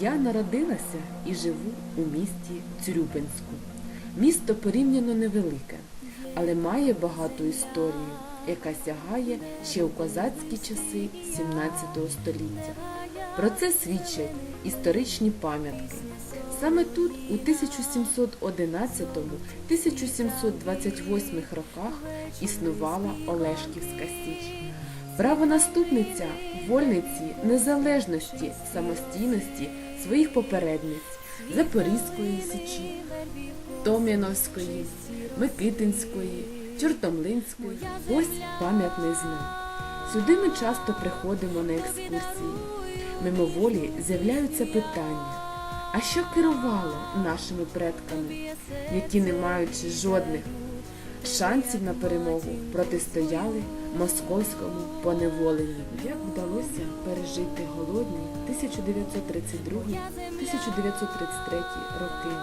Я народилася і живу у місті Цюрюпинську. Місто порівняно невелике, але має багату історію, яка сягає ще у козацькі часи 17 століття. Про це свідчать історичні пам'ятки. Саме тут, у 1711-1728 роках, існувала Олешківська Січ. Правонаступниця вольниці незалежності, самостійності своїх попередниць Запорізької Січі, Том'яновської, Микитинської, Чортомлинської. Ось пам'ятний знак. Сюди ми часто приходимо на екскурсії. Мимоволі з'являються питання. А що керувало нашими предками, які, не маючи жодних шансів на перемогу, протистояли московському поневоленню? Як вдалося пережити голодні 1932-1933 роки?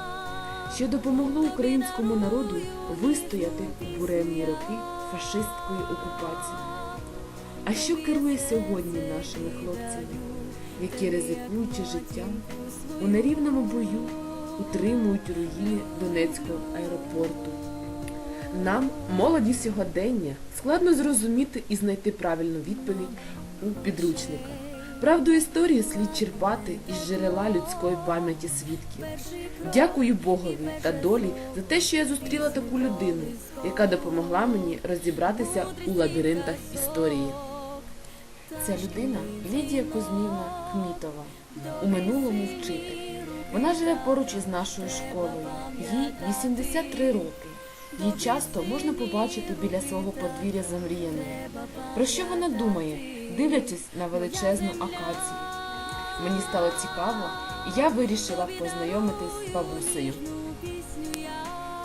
Що допомогло українському народу вистояти у буремні роки фашистської окупації? А що керує сьогодні нашими хлопцями, які, ризикуючи життям, у нерівному бою утримують руїни Донецького аеропорту? Нам, молоді сьогодення, складно зрозуміти і знайти правильну відповідь у підручниках. Правду історії слід черпати із джерела людської пам'яті свідків. Дякую Богові та долі за те, що я зустріла таку людину, яка допомогла мені розібратися у лабіринтах історії. Ця людина Лідія Кузьмівна Кмітова, у минулому вчитель. Вона живе поруч із нашою школою. Їй 83 роки. Її часто можна побачити біля свого подвір'я замріяного. Про що вона думає, дивлячись на величезну акацію? Мені стало цікаво, і я вирішила познайомитись з бабусею.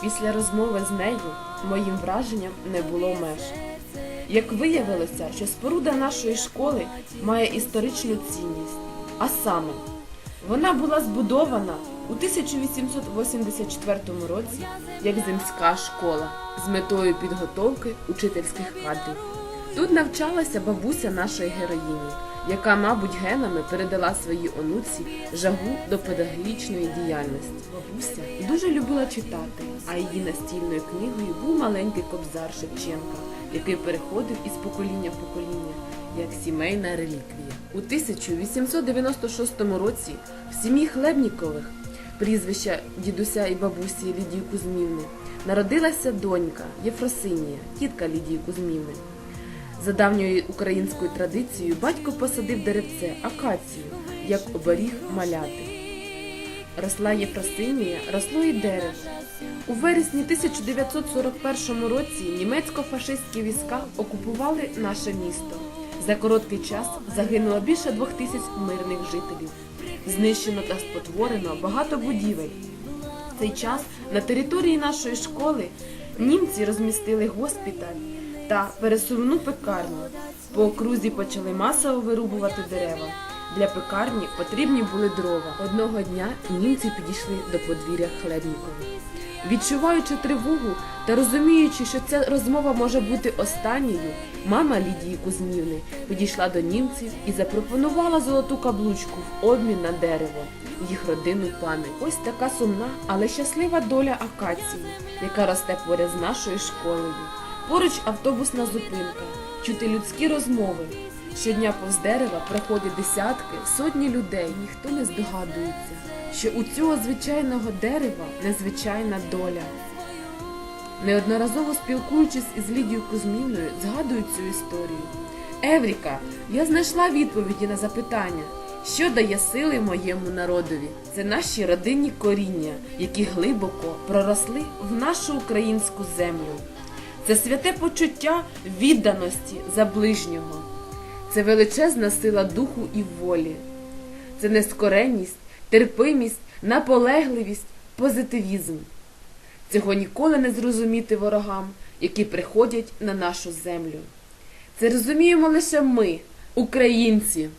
Після розмови з нею моїм враженням не було меж. Як виявилося, що споруда нашої школи має історичну цінність, а саме, вона була збудована у 1884 році як земська школа з метою підготовки учительських кадрів. Тут навчалася бабуся нашої героїні, яка, мабуть, генами передала своїй онуці жагу до педагогічної діяльності. Бабуся дуже любила читати, а її настільною книгою був маленький кобзар Шевченка, який переходив із покоління в покоління як сімейна реліквія. У 1896 році в сім'ї Хлебнікових, прізвища дідуся і бабусі Лідії Кузьмівни, народилася донька Єфросинія, тітка Лідії Кузьмівни. За давньою українською традицією батько посадив деревце акацію, як оберіг маляти. Росла Єфросинія, росло і дерево. У вересні 1941 році німецько-фашистські війська окупували наше місто. За короткий час загинуло більше двох тисяч мирних жителів. Знищено та спотворено багато будівель. В цей час на території нашої школи німці розмістили госпіталь та пересувну пекарню. По окрузі почали масово вирубувати дерева. Для пекарні потрібні були дрова. Одного дня німці підійшли до подвір'я Хлебнікових. Відчуваючи тривогу та розуміючи, що ця розмова може бути останньою, мама Лідії Кузьмівни підійшла до німців і запропонувала золоту каблучку в обмін на дерево, їх родинну пам'ять. Ось така сумна, але щаслива доля акації, яка росте поряд з нашою школою. Поруч автобусна зупинка, чути людські розмови. Щодня повз дерева проходять десятки, сотні людей. Ніхто не здогадується, що у цього звичайного дерева незвичайна доля. Неодноразово спілкуючись із Лідією Кузьмівною, згадую цю історію. Евріка, я знайшла відповіді на запитання, що дає сили моєму народові. Це наші родинні коріння, які глибоко проросли в нашу українську землю. Це святе почуття відданості за ближнього. Це величезна сила духу і волі. Це нескореність, терпимість, наполегливість, позитивізм. Цього ніколи не зрозуміти ворогам, які приходять на нашу землю. Це розуміємо лише ми, українці.